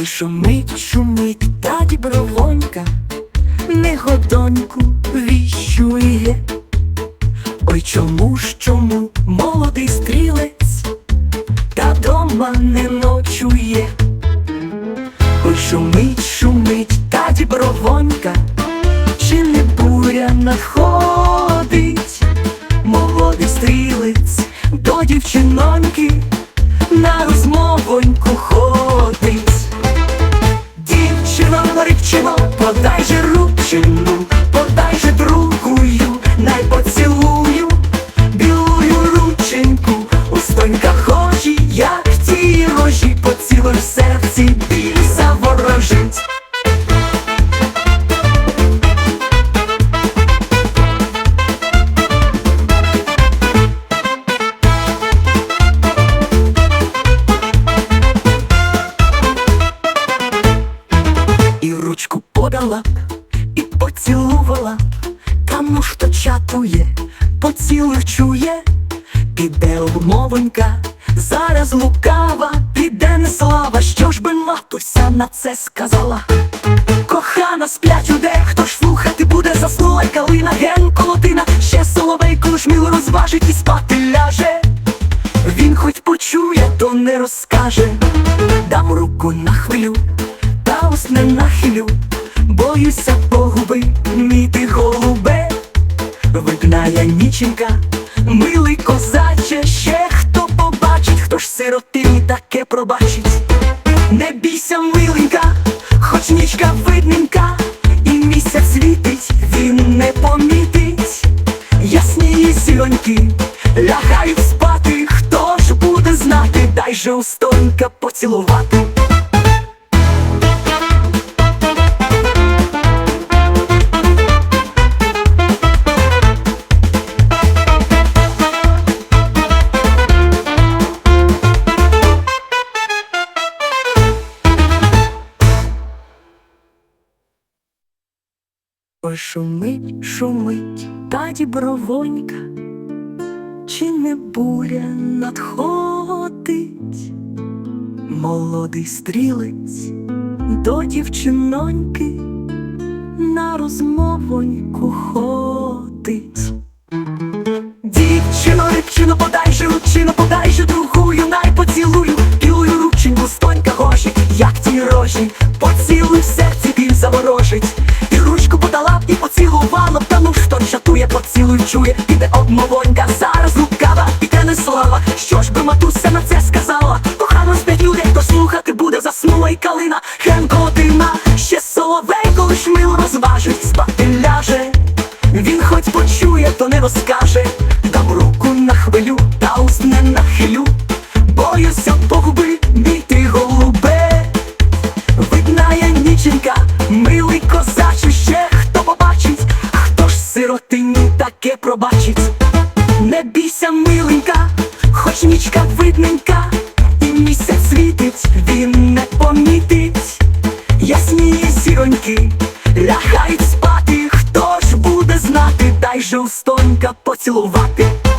Ой, шумить, шумить, та дібровонька, негодоньку віщує. Ой, чому ж чому молодий стрілець, та дома не ночує. Ой, шумить, шумить, та дібровонька, чи не буря надходить, заворожить. І ручку подала, і поцілувала, та ну ж то чатує, поцілуй чує, піде обмовонька, зараз лукава, піде не слава, що ж би матуся на це сказала. Кохана сплять уде, хто ж слухати буде, заснула й калина, ген колотина, ще соловейку шміл розважить і спати ляже. Він хоч почує, то не розкаже. Дам руку на хвилю, та ось не нахилю, боюся погуби, мій ти голубе, вигнає ніченька, милий козаче, ще хто побачить, хто ж сиротині таке пробачить. Не бійся, миленька, хоч нічка видненька, і місяць світить, він не помітить. Ясні зіроньки лягають спати, хто ж буде знати, дай же устонька поцілувати. Ой, шумить, шумить, та дібровонька, чи не буря надходить, молодий стрілець до дівчиноньки на розмовоньку ходить. Дівчино, рибчино, подай же ручину, подай же другую, най поцілую, білую рученьку, стонька гоші, як ті рожі, поцілуй серці біль заворожить. Чатує, поцілуй, чує, піде обмовонька, зараз лукава, піде не слава. Що ж би матуся на це сказала? Кохано спять людей, хто слухати буде, заснула й калина, хен колотина, ще соловейко лиш мило розважить, спати ляже. Він хоч почує, то не розкаже, дам руку на хвилю, та уст не нахилю, боюся погуби, мій ти голубе, виднає ніченька, милий миленька, хоч нічка видненька, і місяць світить, він не помітить. Ясні сіроньки лягають спати, хто ж буде знати, дай же устонька поцілувати.